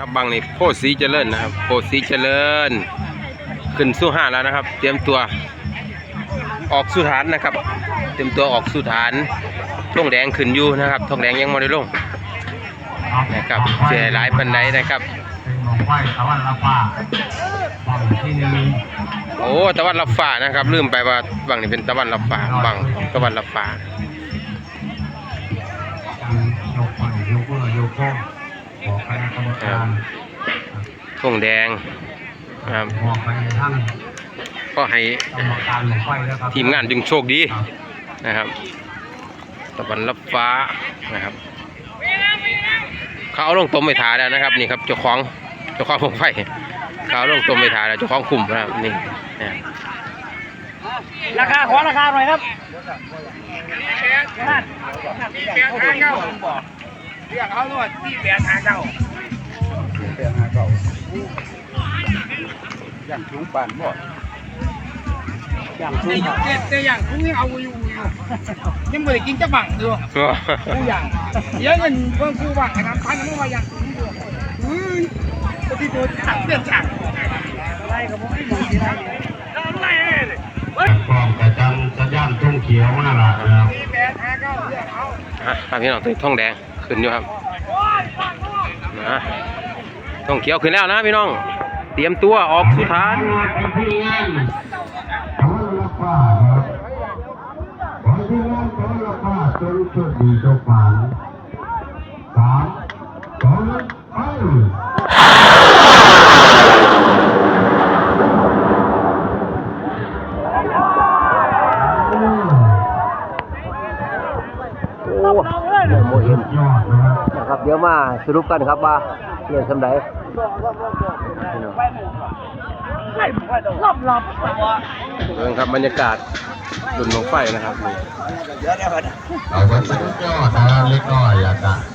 ครับบางนี่โพสีเจริญนะครับโพสีเจริญ ขึ้นสู่ห้าแล้วนะครับ เตรียมตัวออกสู่ฐานนะครับ เตรียมตัวออกสู่ฐานทองแดงขึ้นอยู่นะครับทองแดงยังไม่ได้ลงนะครับเสียหลายปันไดนะครับเป็นหมองไหว้ตะวันละฟ้าฝั่งที่หนึ่งโอ้ตะวันรับฟ้านะครับลืมไปว่าบางนี่เป็นตะวันรับฟ้าบางตะวันรับฟ้า ณะกรรมการทองแดงนะครับบอกไปทั้งก็ให้กรรมการหมองไหว้แล้วครับทีมงานจึงโชคดีครับนะครับตะวันรับฟ้านะครับ เขาเอาลงต้มไปทาแล้วนะครับ นี่ครับเจ้าของเจ้าของพงไฟเขาเอาลงต้มไปทาแล้วเจ้าของกลุ่มนะครับนี่นะราคาขอราคาหน่อยครับที่แปดห้า เก้าเรียกเขาด้วยที่แปดห้าเก้าอย่างสูงปานบ่อย่างทุกเจ็ดแต่อย่างทุกยังเอาอยู่อยู่ยังไม่ได้กินจะบังอยู่ทุกอย่างเดี๋ยอะเงินเพิ่มคู่บังนะครับพันนึกว่าอย่างทุกอยู่เฮ้ยปฏิตัวจักเปลี่ยนจักอะไรกับผมไม่ดูที่ไหนอะไรเลยกล้องกระจังสัญญาณทุ่งเขียวมาละนะครับที่แปดห้าเก้าเรียกเขาอะครับพี่น้องตัวทองแดง ขึ้นอยู่ครับนะทองเขียวขึ้นแล้วนะพี่น้อง เตรียมตัวออกสุฐานที่งาม ยอดนะครับนะครับเดี๋ยวมาสรุปกันครับว่าเรื่องสำไดรอบรอบเรื่องครับบรรยากาศดุนลงไฟนะครับนี่เอาไว้สุดยอดนะเล็กน้อยอยากจะ